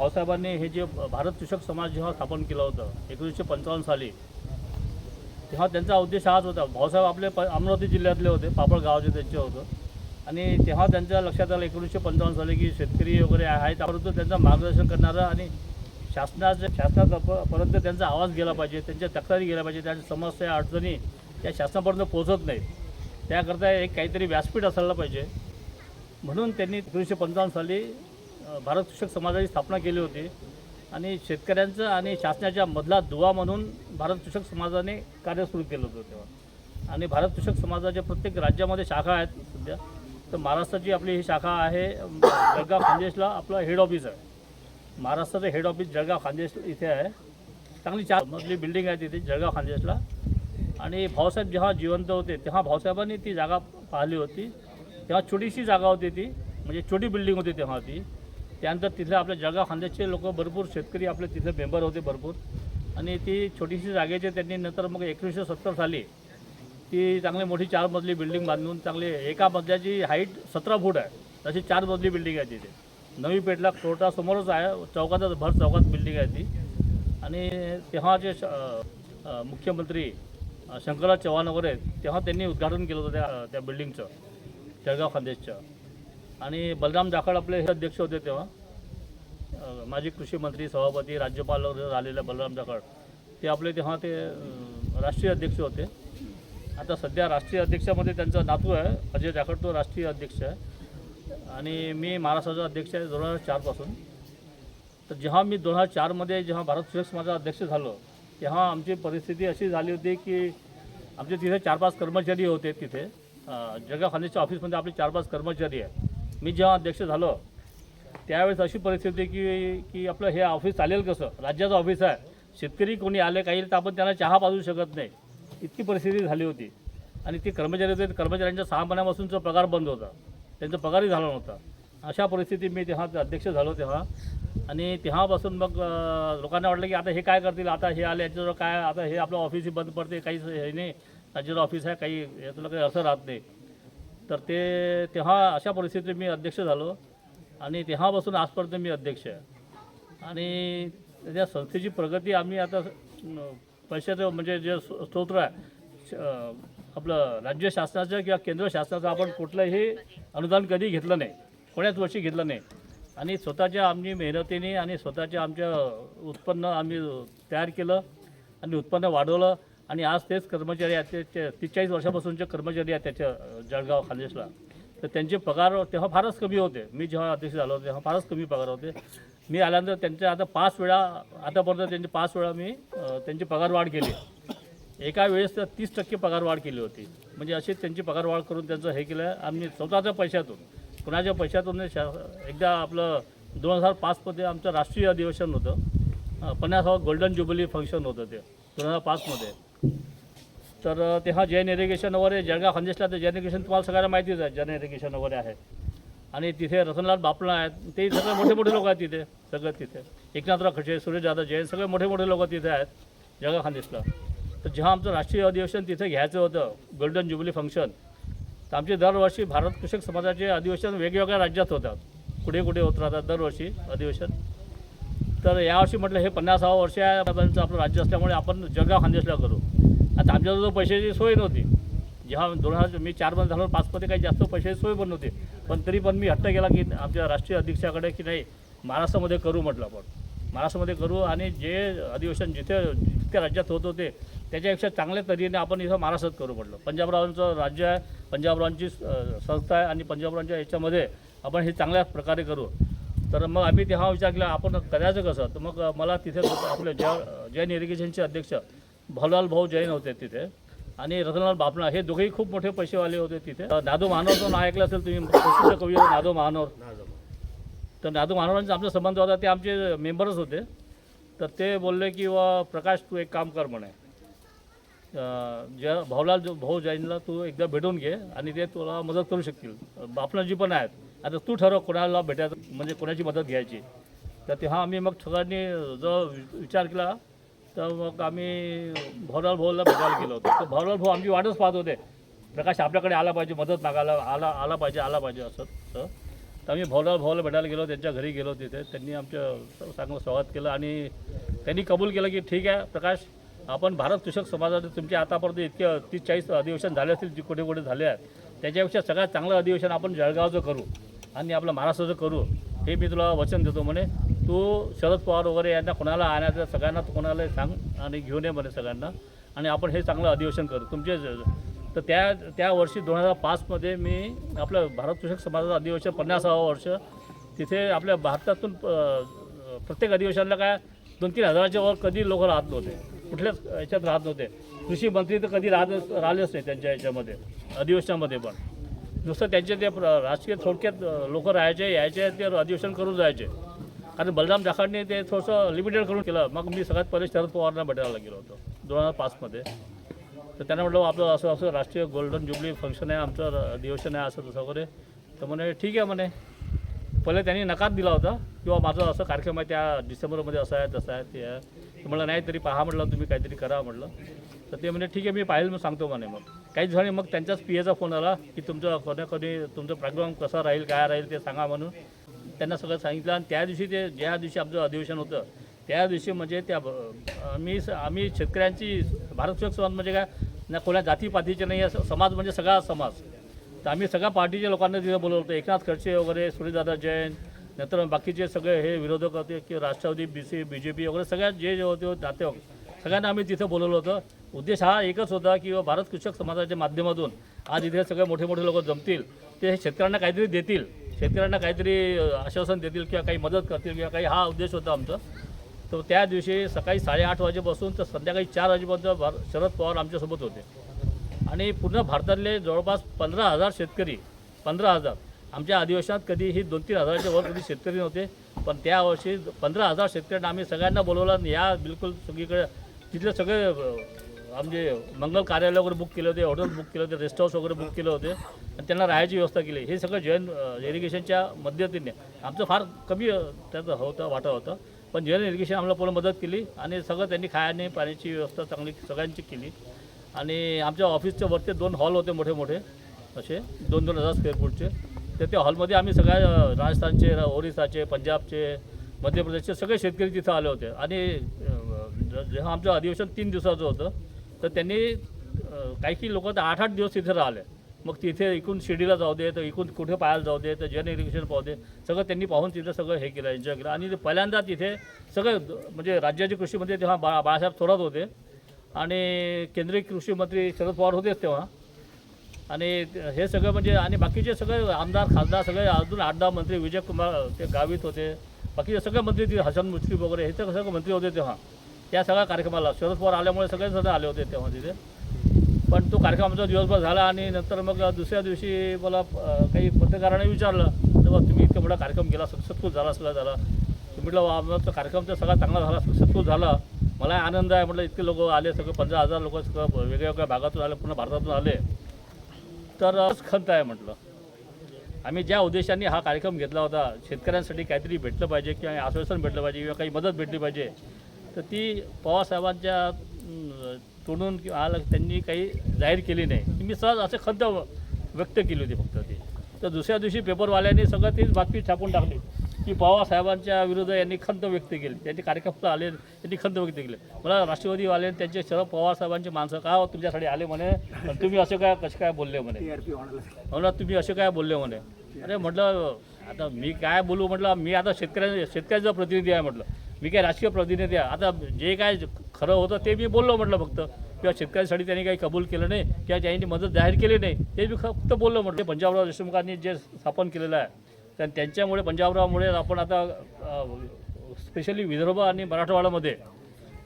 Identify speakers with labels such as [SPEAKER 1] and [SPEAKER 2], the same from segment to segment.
[SPEAKER 1] भाऊसाहेबांनी हे जे भारत कृषक समाज जेव्हा स्थापन केलं होतं एकोणीसशे पंचावन्न साली तेव्हा त्यांचा उद्देश हाच होता. भाऊसाहेब आपले प अमरावती जिल्ह्यातले होते पापड गावाचे त्यांचे होतं. आणि तेव्हा त्यांच्या लक्षात आलं एकोणीसशे पंचावन्न साली की शेतकरी वगैरे आहेत परंतु त्यांचं मार्गदर्शन करणारं आणि शासनाच्या शासनापर्यंत त्यांचा आवाज गेला पाहिजे त्यांच्या तक्रारी गेल्या पाहिजे त्यांच्या समस्या अडचणी त्या शासनापर्यंत पोहोचत नाहीत. त्याकरता एक काहीतरी व्यासपीठ असायला पाहिजे. म्हणून त्यांनी एकोणीसशे पंचावन्न साली भारत कृषक समाजाची स्थापना केली होती. आणि शेतकऱ्यांचं आणि शासनाच्या मधला दुवा म्हणून भारत कृषक समाजाने कार्य सुरू केलं होतं तेव्हा. आणि भारत कृषक समाजाच्या प्रत्येक राज्यामध्ये शाखा आहेत सध्या. तर महाराष्ट्राची आपली ही शाखा आहे जळगाव खानदेशला आपलं हेड ऑफिस आहे. महाराष्ट्राचं हेड ऑफिस जळगाव खानदेश इथे आहे. चांगली चार मधली बिल्डिंग आहे तिथे जळगाव खानदेशला. आणि भाऊसाहेब जेव्हा जिवंत होते तेव्हा भाऊसाहेबांनी ती जागा पाहिली होती. तेव्हा छोटीशी जागा होती ती म्हणजे छोटी बिल्डिंग होती तेव्हा ती. त्यानंतर तिथले आपल्या जळगाव खांद्याचे लोक भरपूर शेतकरी आपले तिथे मेंबर होते भरपूर. आणि ती छोटीशी जागेचे त्यांनी नंतर मग एकोणीसशे सत्तर साली ती चांगली मोठी चार मजली बिल्डिंग बांधून चांगली एका मजल्याची हाईट सतरा फूट आहे. तशी चार मजली बिल्डिंग आहे तिथे. नवी पेठला कोर्टासमोरच आहे चौकातच भर चौकात बिल्डिंग आहे ती. आणि तेव्हा जे श- मुख्यमंत्री अ, शंकरराव चव्हाण वगैरे तेव्हा त्यांनी उद्घाटन केलं होतं त्या त्या बिल्डिंगचं जळगाव खानदेशचं आणि बलराम जाखड आपले हे अध्यक्ष होते तेव्हा. माजी कृषी मंत्री सभापती राज्यपाल वगैरे बलराम जाखड ते आपले तेव्हा ते राष्ट्रीय अध्यक्ष होते. आता सध्या राष्ट्रीय अध्यक्षामध्ये त्यांचा नातू आहे. अजय जाखड तो राष्ट्रीय अध्यक्ष आहे. आणि मी महाराष्ट्राचा अध्यक्ष आहे दोन हजार चारपासून तर जेव्हा मी दोन हजार चारमध्ये जेव्हा भारत सुरक्षा माझा अध्यक्ष झालो तेव्हा आमची परिस्थिती अशी झाली होती की आमचे तिथे चार पाच कर्मचारी होते तिथे. जगा खानेच्या ऑफिसमध्ये आपले चार पाच कर्मचारी आहे मी जेव्हा अध्यक्ष झालो त्यावेळेस अशी परिस्थिती की की आपलं हे ऑफिस चालेल कसं? राज्याचं ऑफिस आहे. शेतकरी कोणी आले काही तर आपण त्यांना चहा पाजू शकत नाही. इतकी परिस्थिती झाली होती. आणि ती कर्मचारी होते कर्मचाऱ्यांच्या सहा महिन्यापासूनचा पगार बंद होता. त्यांचा पगारही झाला नव्हता. अशा परिस्थितीत मी तेव्हा अध्यक्ष झालो तेव्हा. आणि तेव्हापासून मग लोकांना वाटलं की आता हे काय करतील? आता हे आले याच्याजवळ काय आता हे आपलं ऑफिसही बंद पडते काहीच हे नाही. राज्याचं ऑफिस आहे काही याचं काही अर्थ राहत नाही. तर ते तेव्हा अशा परिस्थितीत मी अध्यक्ष झालो. आणि तेव्हापासून आजपर्यंत मी अध्यक्ष आहे. आणि त्या संस्थेची प्रगती आम्ही आता पैशाचं म्हणजे जे स्तोत्र आहे श- आपलं राज्य शासनाचं किंवा केंद्र शासनाचं आपण कुठलंही अनुदान कधी घेतलं नाही. कोण्याच वर्षी घेतलं नाही. आणि स्वतःच्या आम्ही मेहनतीने आणि स्वतःच्या आमच्या उत्पन्न आम्ही तयार केलं आणि उत्पन्न वाढवलं. आणि आज तेच कर्मचारी आहेत ते- ते तीस वर्षापासूनचे कर्मचारी आहेत त्याच्या जळगाव खानदेशला. तर त्यांचे पगार तेव्हा फारच कमी होते. मी जेव्हा अध्यक्ष झालो तेव्हा फारच कमी पगार होते. मी आल्यानंतर त्यांचे आता पाच वेळा आतापर्यंत त्यांचे पाच वेळा मी त्यांची पगार वाढ केली. एका वेळेस तर तीस टक्के पगार वाढ केली होती. म्हणजे अशीच त्यांची पगार वाढ करून त्यांचं हे केलं आम्ही स्वतःच्या पैशातून कुणाच्या पैशातून नाही, शा एकदा आपलं दोन हजार पाचमध्ये आमचं राष्ट्रीय अधिवेशन होतं. पन्नासावं गोल्डन ज्युबली फंक्शन होतं ते दोन हजार पाचमध्ये. तर तेव्हा जैन इरिगेशन वगैरे जळगाव खंदेशला तर जैन इरिगेशन तुम्हाला सगळ्यांना माहितीच आहे जैन इरिगेशन वगैरे आहे. आणि तिथे रतनलाल बापला आहेत ते सगळे मोठे मोठे लोक आहेत तिथे सगळं तिथे. एकनाथराव खडसे सुरेश जाधव जैन सगळे मोठे मोठे लोक तिथे आहेत जळगाव खानदेशला तर जेव्हा आमचं राष्ट्रीय अधिवेशन तिथे घ्यायचं होतं गोल्डन जुबली फंक्शन तर आमचे दरवर्षी भारत कृषक समाजाचे अधिवेशन वेगवेगळ्या राज्यात होतात. कुठे कुठे होत राहतात दरवर्षी अधिवेशन. तर यावर्षी म्हटलं हे पन्नासावं वर्ष आहे आपलं राज्य असल्यामुळे आपण जळगाव खानदेशला करू. आता आमच्याजवळ पैशाची सोय नव्हती. जेव्हा दोन हजार मी चार महिने झालो पाचमध्ये काही जास्त पैशाची सोय पण नव्हती. पण तरी पण मी हट्ट केला की आमच्या राष्ट्रीय अध्यक्षाकडे की नाही महाराष्ट्रामध्ये करू म्हटलं आपण. महाराष्ट्रामध्ये करू आणि जे अधिवेशन जिथे जितक्या राज्यात होत होते त्याच्यापेक्षा चांगल्या तऱ्हेने आपण इथं महाराष्ट्रात करू म्हटलं. पंजाबरावांचं राज्य आहे पंजाबरावांची संस्था आहे आणि पंजाबरावांच्या याच्यामध्ये आपण हे चांगल्या प्रकारे करू. तर मग आम्ही तेव्हा विचार केला आपण करायचं कसं? तर मग मला तिथे आपलं जय जैन इरिगेशनचे अध्यक्ष भवलाल भाऊ जैन होते तिथे. आणि रतनलाल बापणा हे दोघेही खूप मोठे पैसेवाले होते तिथे. नादो महानोरचं नाव ऐकलं असेल तुम्ही प्रसिद्ध कवी होते नादो महानोर. तर नादो महानोरांचा आमचा संबंध होता ते आमचे मेंबरच होते. तर ते बोलले की वा प्रकाश तू एक काम कर म्हणे. ज्या भाऊलाल जो भाऊ जैनला तू एकदा भेटून घे आणि ते तुला मदत करू शकतील. बापणाजी पण आहेत. आता तू ठरव कोणाला भेटायचं म्हणजे कोणाची मदत घ्यायची. तर तेव्हा आम्ही मग सगळ्यांनी जो विचार केला. तर मग आम्ही भाऊलाल भाऊला भेटायला गेलो होतो. तर भाऊलाल भाऊ आमची वाटच पाहत होते. प्रकाश आपल्याकडे आला पाहिजे मदत मागायला आला आला पाहिजे आला पाहिजे असं. तर तर आम्ही भाऊला भाऊला भेटायला गेलो त्यांच्या घरी गेलो तिथे. त्यांनी आमचं चांगलं स्वागत केलं आणि त्यांनी कबूल केलं की ठीक आहे प्रकाश आपण भारत कृषक समाजाचे तुमचे आतापर्यंत इतके तीस चाळीस अधिवेशन झाले असतील जे कुठे कुठे झाले आहेत. त्याच्यापेक्षा सगळ्यात चांगलं अधिवेशन आपण जळगावचं करू आणि आपलं महाराष्ट्राचं करू. हे मी तुला वचन देतो म्हणे. तू शरद पवार वगैरे यांना कोणाला आणायचं सगळ्यांना तू कोणाला सांग आणि घेऊन ये म्हणे सगळ्यांना. आणि आपण हे चांगलं अधिवेशन करू. तुमचे तर त्या त्या वर्षी दोन हजार पाचमध्ये मी आपलं भारत कृषक समाजाचं अधिवेशन पन्नासावं वर्ष. तिथे आपल्या भारतातून प्रत्येक अधिवेशनाला काय दोन तीन हजाराच्या वर कधी लोक राहत नव्हते. कुठल्याच याच्यात राहत नव्हते. कृषी मंत्री तर कधी राहत राहिलेच नाही त्यांच्या याच्यामध्ये अधिवेशनामध्ये पण. नुसतं त्यांचे ते प्र- राजकीय थोडक्यात लोक राहायचे यायचे ते अधिवेशन करून जायचे. कारण बलराम जाखाडने ते थोडंसं लिमिटेड करून केलं. मग मी सगळ्यात पहिले शरद पवारांना भेटायला गेलो होतो दोन हजार पाचमध्ये. तर त्यांना म्हटलं आपलं असं असं राष्ट्रीय गोल्डन जुबली फंक्शन आहे आमचं अधिवेशन आहे असं तसं वगैरे. तर म्हणे ठीक आहे म्हणे. पहिले त्यांनी नकार दिला होता किंवा माझं असं कार्यक्रम आहे त्या डिसेंबरमध्ये असं आहे तसं आहे ते आहे. म्हटलं नाही तरी पहा म्हटलं तुम्ही काहीतरी करा म्हटलं. तर ते म्हणे ठीक आहे मी पाहिलं मग सांगतो म्हणे मग. काही दिवसांनी मग त्यांच्याच पी एचा फोन आला की तुमचं कोणी कधी तुमचं प्रोग्राम कसा राहील काय राहील ते सांगा म्हणून. त्यांना सगळं सांगितलं आणि त्या दिवशी ते ज्या दिवशी आमचं अधिवेशन होतं त्या दिवशी म्हणजे त्या आम्ही आम्ही शेतकऱ्यांची भारत शेतक समाज म्हणजे काय ना कोणा जातीपातीचे नाही आहे समाज म्हणजे सगळा समाज. तर आम्ही सगळ्या पार्टीच्या लोकांना तिथे बोलवलं. होतं एकनाथ खडसे वगैरे सूर्यदादा जैन नंतर बाकीचे सगळे हे विरोधक होते की Rashtrawadi B C B J P वगैरे सगळ्यात जे जे होते नाते सगळ्यांना आम्ही तिथं बोलवलं होतं. उद्देश हा एकच होता की भारत कृषक समाजाच्या माध्यमातून आज इथे सगळे मोठे मोठे लोक जमतील. ते शेतकऱ्यांना काहीतरी देतील. शेतकऱ्यांना काहीतरी आश्वासन देतील किंवा काही मदत करतील किंवा काही हा उद्देश होता आमचा. तर त्या दिवशी सकाळी साडेआठ वाजेपासून तर संध्याकाळी चार वाजेपर्यंत भार शरद पवार आमच्यासोबत होते. आणि पूर्ण भारतातले जवळपास पंधरा हजार शेतकरी पंधरा हजार. आमच्या अधिवेशनात कधीही दोन तीन हजाराच्या वर कधी शेतकरी नव्हते. पण त्यावर्षी पंधरा हजार शेतकऱ्यांना आम्ही सगळ्यांना बोलवलं आणि या बिलकुल सगळीकडे तिथले सगळे आमचे मंगल कार्यालय वगैरे बुक केले होते हॉटेल बुक केले होते रेस्ट हाऊस वगैरे बुक केले होते. आणि त्यांना राहायची व्यवस्था केली. हे सगळं जैन इरिगेशनच्या मदतीने. आमचं फार कमी त्याचं होतं वाटा होतं. पण जैन इरिगेशन आम्हाला पूर्ण मदत केली आणि सगळं त्यांनी खायाने पाण्याची व्यवस्था चांगली सगळ्यांची केली. आणि आमच्या ऑफिसच्या वरती दोन हॉल होते मोठे मोठे असे दोन दोन हजार स्क्वेअर फूटचे तर त्या हॉलमध्ये आम्ही सगळ्या राजस्थानचे ओरिसाचे पंजाबचे मध्य प्रदेशचे सगळे शेतकरी तिथं आले होते. आणि जेव्हा आमचं अधिवेशन तीन दिवसाचं होतं तर त्यांनी काही काही लोक तर आठ आठ दिवस तिथे राहिले. मग तिथे इकडून शिर्डीला जाऊ दे तर इकडून कुठे पाहायला जाऊ दे तर जन इरिगेशन पाहू दे सगळं त्यांनी पाहून तिथं सगळं हे केलं एन्जॉय केलं. आणि पहिल्यांदा तिथे सगळं म्हणजे राज्याचे कृषीमंत्री तेव्हा बा बाळासाहेब थोरात होते. आणि केंद्रीय कृषी मंत्री शरद पवार होतेच तेव्हा. आणि हे सगळं म्हणजे आणि बाकीचे सगळे आमदार खासदार सगळे अजून आठ दहा मंत्री विजय कुमार ते गावित होते. बाकीचे सगळे मंत्री तिथे हसन मुश्रीफ वगैरे हे तर सगळे मंत्री होते तेव्हा. त्या सगळ्या कार्यक्रमाला. शरद पवार आल्यामुळे सगळे जण आले होते तेव्हा तिथे. पण तो कार्यक्रम आमचा दिवसभर झाला आणि नंतर मग दुसऱ्या दिवशी मला काही पत्रकारांनी विचारलं तेव्हा तुम्ही इतका मोठा कार्यक्रम केला सक्सेसफुल झाला सगळा झाला. तुम्ही म्हटलं आमचा कार्यक्रम तर सगळा चांगला झाला सक्सेसफुल झाला. मला आनंद आहे. म्हटलं इतके लोक आले सगळे पंधरा हजार लोक सगळं वेगळ्या वेगळ्या भागातून आले पूर्ण भारतातून आले. तर खंत आहे म्हटलं. आम्ही ज्या उद्देशाने हा कार्यक्रम घेतला होता शेतकऱ्यांसाठी काहीतरी भेटलं पाहिजे किंवा आश्वासन भेटलं पाहिजे किंवा काही मदत भेटली पाहिजे तर ती पवारसाहेबांच्या तोंडून किंवा आलं त्यांनी काही जाहीर केली नाही. मी सहज असे खंत व्यक्त केली होती फक्त ती. तर दुसऱ्या दिवशी पेपरवाल्यांनी सगळं तीच बातमी छापून टाकली की पवारसाहेबांच्या विरुद्ध यांनी खंत व्यक्त केली. त्यांनी कार्यक्रमाला आले त्यांनी खंत व्यक्त केली. मला राष्ट्रवादीवाले त्यांचे शरद पवारसाहेबांचे माणसं का हो तुमच्यासाठी आले म्हणे? तुम्ही असं काय कसं काय बोलले म्हणे? म्हणलं तुम्ही असे काय बोलले म्हणे? अरे म्हटलं आता मी काय बोलू म्हटलं मी आता शेतकऱ्या शेतकऱ्याचा प्रतिनिधी आहे म्हटलं. मी काय राजकीय प्रतिनिधी आहे. आता जे काय खरं होतं ते मी बोललो म्हटलं फक्त. किंवा शेतकऱ्यांसाठी त्यांनी काही कबूल केलं नाही किंवा त्यांनी मदत जाहीर केली नाही ते मी फक्त बोललो म्हटलं. पंजाबराव देशमुखांनी जे स्थापन केलेलं आहे तर त्यांच्यामुळे पंजाबरावमुळे आपण आता स्पेशली विदर्भ आणि मराठवाड्यामध्ये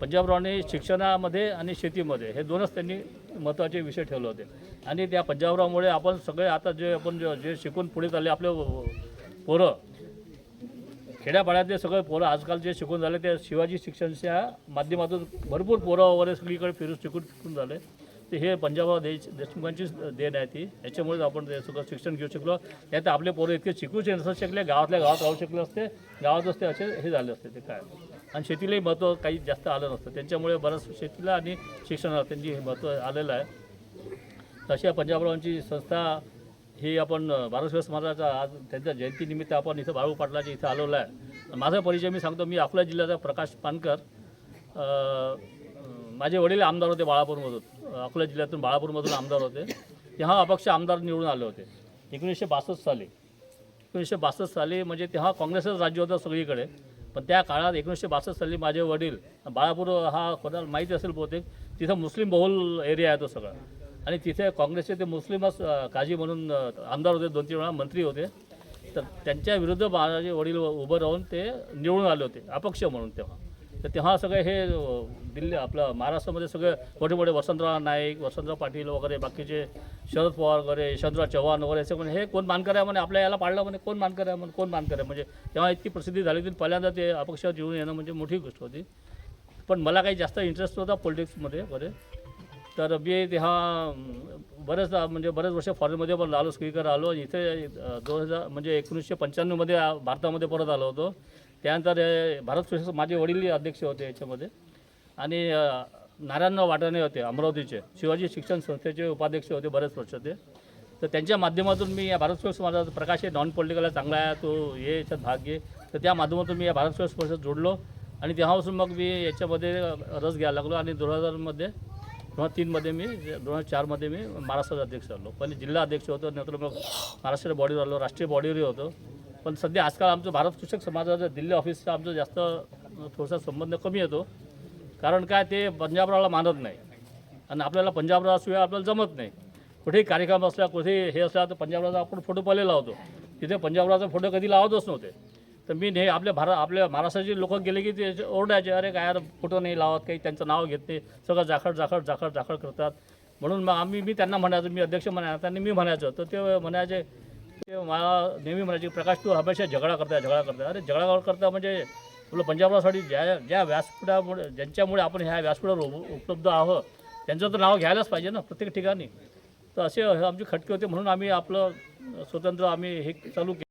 [SPEAKER 1] पंजाबरावने शिक्षणामध्ये आणि शेतीमध्ये हे दोनच त्यांनी महत्त्वाचे विषय ठेवले होते. आणि त्या पंजाबरावमुळे आपण सगळे आता जे आपण जे- जे शिकून पुढे चालले आपले पोरं खेड्यापाड्यातले सगळे पोरं आजकाल जे शिकून झाले ते शिवाजी शिक्षणच्या माध्यमातून भरपूर पोरं वगैरे सगळीकडे फिरून शिकून शिकून झाले. ते हे पंजाबराव देश देशमुखांचीच देण आहे ती. याच्यामुळेच आपण ते सगळं शिक्षण घेऊ शकलो. त्यात आपले पोरं इतके शिकूच नसत शिकले गावातल्या गावात राहू शकले असते. गावात असते असे हे झाले असते ते काय. आणि शेतीलाही महत्त्व काही जास्त आलं नसतं. त्यांच्यामुळे बरंच शेतीला आणि शिक्षणाला त्यांची हे महत्त्व आलेलं आहे. तशा पंजाबरावांची संस्था ही आपण अ, भारतसेवा समाजाचा आज त्यांच्या जयंतीनिमित्त आपण इथं बाळू पाटलाच्या इथं आलेलो आहे. माझा परिचय मी सांगतो मी अकोला जिल्ह्याचा प्रकाश पानकर. माझे वडील आमदार होते बाळापूरमधून. अकोला जिल्ह्यातून बाळापूरमधून आमदार होते. तेव्हा अपक्ष आमदार निवडून आले होते. एकोणीसशे बासष्ट साली. एकोणीसशे बासष्ट साली म्हणजे तेव्हा काँग्रेसच राज्य होतं सगळीकडे. पण त्या काळात एकोणीसशे बासष्ट साली माझे वडील बाळापूर हा कोणाला माहिती असेल बहुतेक तिथं मुस्लिम बहुल एरिया आहे तो सगळा. आणि तिथे काँग्रेसचे ते मुस्लिमच काजी म्हणून आमदार होते दोन तीन वेळा मंत्री होते. तर त्यांच्या विरुद्ध माझे वडील उभं राहून ते निवडून आले होते अपक्ष म्हणून तेव्हा. तर तेव्हा सगळे हे दिल्ली आपलं महाराष्ट्रामध्ये सगळे मोठे मोठे वसंतराव नाईक वसंतराव पाटील वगैरे बाकीचे शरद पवार वगैरे यशवंतराव चव्हाण वगैरे असे म्हणे हे कोण मानकर आहे म्हणे आपल्या याला पाडलं म्हणे कोण मानकर आहे म्हणे कोण मानकर आहे? म्हणजे तेव्हा इतकी प्रसिद्धी झाली होती पहिल्यांदा ते अपक्ष येऊन येणं म्हणजे मोठी गोष्ट होती. पण मला काही जास्त इंटरेस्ट होता पॉलिटिक्समध्ये वगैरे. तर मी तेव्हा हा बरेच म्हणजे बरेच वर्ष फॉरेनमध्ये पण आलो स्पीकर आलो इथे दोन हजार म्हणजे एकोणीसशे पंच्याण्णवमध्ये भारतामध्ये परत आलो होतो. त्यानंतर हे भारत सुशासन माझे वडील अध्यक्ष होते याच्यामध्ये. आणि नारायण नारायणराव वाटाणे होते अमरावतीचे. शिवाजी शिक्षण संस्थेचे उपाध्यक्ष होते बरेच वर्ष ते. तर त्यांच्या माध्यमातून मी या भारत सुरक्षा माझा प्रकाश हे नॉन पॉलिटिकल चांगला आहे तो हे याच्यात भाग घे तर त्या माध्यमातून मी या भारत सुरक्षा परिषद जोडलो. आणि तेव्हापासून मग मी याच्यामध्ये रस घ्यायला लागलो. आणि दोन हजारमध्ये दोन हजार तीनमध्ये मी दोन हजार चारमध्ये मी महाराष्ट्राचा अध्यक्ष झालो. पहिले जिल्हा अध्यक्ष होतो नंतर मग महाराष्ट्र बॉडीवर आलो राष्ट्रीय बॉडीवरही होतो. पण सध्या आजकाल आमचं भारत कृषक समाजाचं दिल्ली ऑफिसचा आमचं जास्त थोडासा संबंध कमी येतो. कारण काय ते पंजाबरावला मानत नाही. आणि आपल्याला पंजाबरावशिवाय आपल्याला जमत नाही. कुठेही कार्यक्रम असला कुठेही हे असला तर पंजाबरावचा आपण फोटो पहिले लावतो. तिथे पंजाबरावचा फोटो कधी लावतच नव्हते. तर मी हे आपल्या भारत आपल्या महाराष्ट्राचे लोक गेले की ते ओरडायचे अरे काय यार फोटो नाही लावत काही त्यांचं नाव घेत नाही सगळं जाखड जाखड जाखड जाखड करतात. म्हणून मग आम्ही मी त्यांना म्हणायचो मी अध्यक्ष म्हणायचं त्यांनी मी म्हणायचो तर ते म्हणायचे ते मला नेहमी म्हणायचे प्रकाश तू हमेशा झगडा करता झगडा करता. अरे झगडा करता म्हणजे आपलं पंजाबसाठी ज्या ज्या व्यासपीठामुळे ज्यांच्यामुळे आपण ह्या व्यासपीठावर उप- उपलब्ध आहोत त्यांचं तर नाव घ्यायलाच पाहिजे ना प्रत्येक ठिकाणी. तर असे आमचे खटके होते म्हणून आम्ही आपलं स्वतंत्र आम्ही हे चालू केलं.